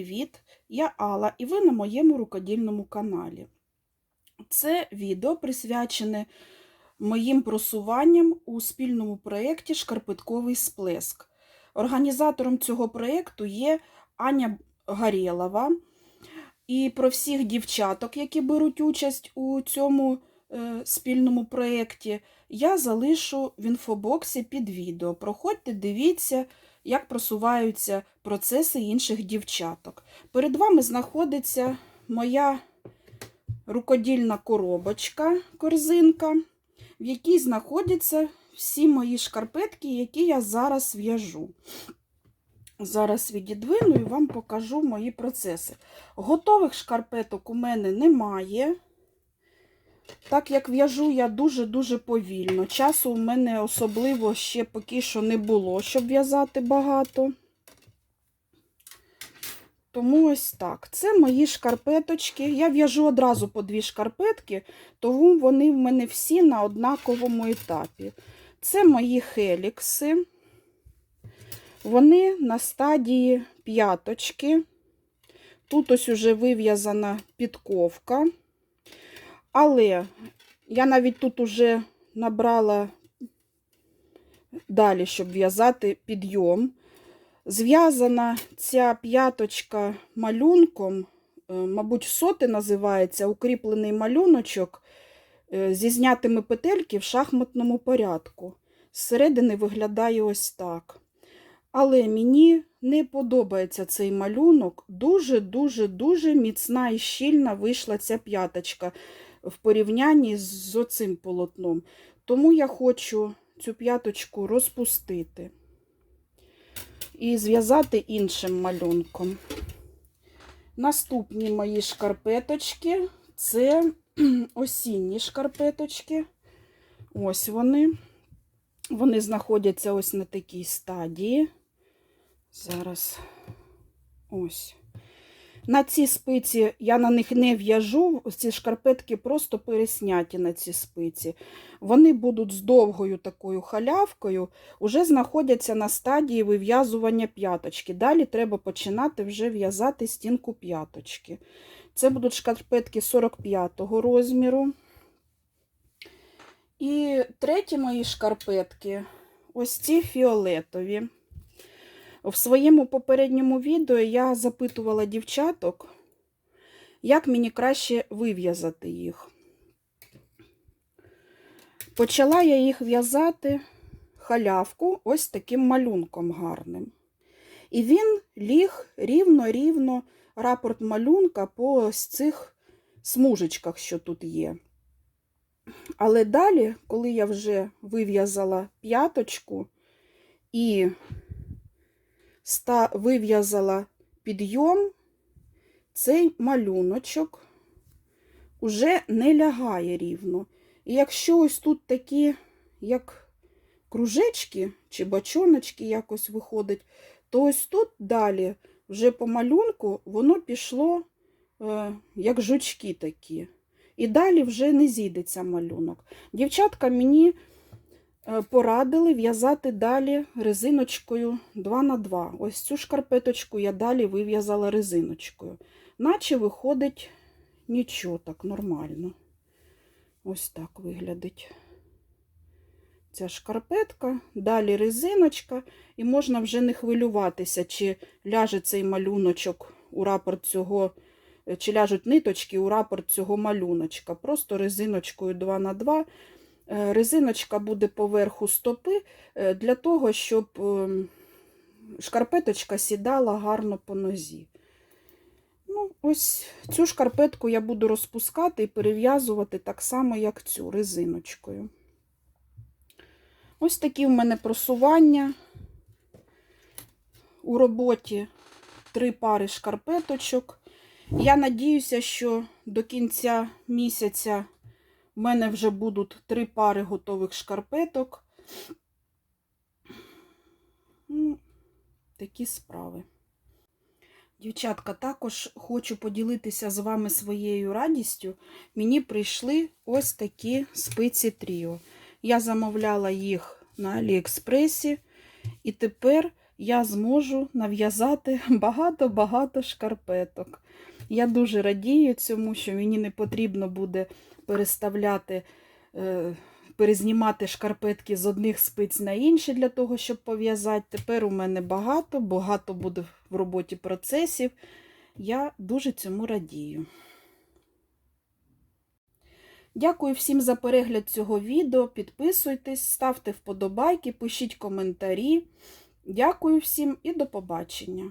привіт! Я Алла і ви на моєму рукодільному каналі. Це відео присвячене моїм просуванням у спільному проєкті Шкарпетковий сплеск. Організатором цього проєкту є Аня Гарєлова. І про всіх дівчаток, які беруть участь у цьому е, спільному проєкті, я залишу в інфобоксі під відео. Проходьте, дивіться, як просуваються процеси інших дівчаток. Перед вами знаходиться моя рукодільна коробочка, корзинка, в якій знаходяться всі мої шкарпетки, які я зараз в'яжу. Зараз відідвину і вам покажу мої процеси. Готових шкарпеток у мене немає. Так як в'яжу я дуже-дуже повільно. Часу у мене особливо ще поки що не було, щоб в'язати багато. Тому ось так. Це мої шкарпеточки. Я в'яжу одразу по дві шкарпетки, тому вони в мене всі на однаковому етапі. Це мої хелікси. Вони на стадії п'яточки. Тут ось уже вив'язана підковка. Але я навіть тут уже набрала далі, щоб в'язати підйом. Зв'язана ця п'яточка малюнком, е, мабуть, соти називається, укріплений малюночок е, зі знятими петельки в шахматному порядку. Зсередини виглядає ось так. Але мені не подобається цей малюнок. Дуже-дуже-дуже міцна і щільна вийшла ця п'яточка в порівнянні з оцим полотном. Тому я хочу цю п'яточку розпустити і зв'язати іншим малюнком. Наступні мої шкарпеточки це осінні шкарпеточки. Ось вони. Вони знаходяться ось на такій стадії. Зараз ось. На ці спиці я на них не в'яжу, ці шкарпетки просто пересняті на ці спиці. Вони будуть з довгою такою халявкою, вже знаходяться на стадії вив'язування п'яточки. Далі треба починати вже в'язати стінку п'яточки. Це будуть шкарпетки 45-го розміру. І треті мої шкарпетки ось ці фіолетові. В своєму попередньому відео я запитувала дівчаток, як мені краще вив'язати їх. Почала я їх в'язати халявку ось таким малюнком гарним. І він ліг рівно-рівно рапорт малюнка по ось цих смужечках, що тут є. Але далі, коли я вже вив'язала п'яточку і вив'язала підйом, цей малюночок уже не лягає рівно. І якщо ось тут такі, як кружечки чи бачоночки якось виходить, то ось тут далі, вже по малюнку, воно пішло, е, як жучки такі. І далі вже не зійдеться малюнок. Дівчатка мені порадили в'язати далі резиночкою 2х2. Ось цю шкарпеточку я далі вив'язала резиночкою. Наче виходить нічого так нормально. Ось так виглядить ця шкарпетка, далі резиночка, і можна вже не хвилюватися, чи ляже цей малюночок у рапорт цього, чи ляжуть ниточки у рапорт цього малюночка. Просто резиночкою 2х2. Е, резиночка буде поверху стопи е, для того, щоб ем, шкарпеточка сідала гарно по нозі. Ну, ось цю шкарпетку я буду розпускати і перев'язувати так само, як цю резиночкою. Ось такі в мене просування. У роботі три пари шкарпеточок. Я надіюся, що до кінця місяця в мене вже будуть три пари готових шкарпеток. Ну, Такі справи. Дівчатка, також хочу поділитися з вами своєю радістю. Мені прийшли ось такі спиці Тріо. Я замовляла їх на Аліекспресі, і тепер я зможу нав'язати багато-багато шкарпеток. Я дуже радію цьому, що мені не потрібно буде переставляти, е, перезнімати шкарпетки з одних спиць на інші для того, щоб пов'язати. Тепер у мене багато, багато буде в роботі процесів. Я дуже цьому радію. Дякую всім за перегляд цього відео. Підписуйтесь, ставте вподобайки, пишіть коментарі. Дякую всім і до побачення!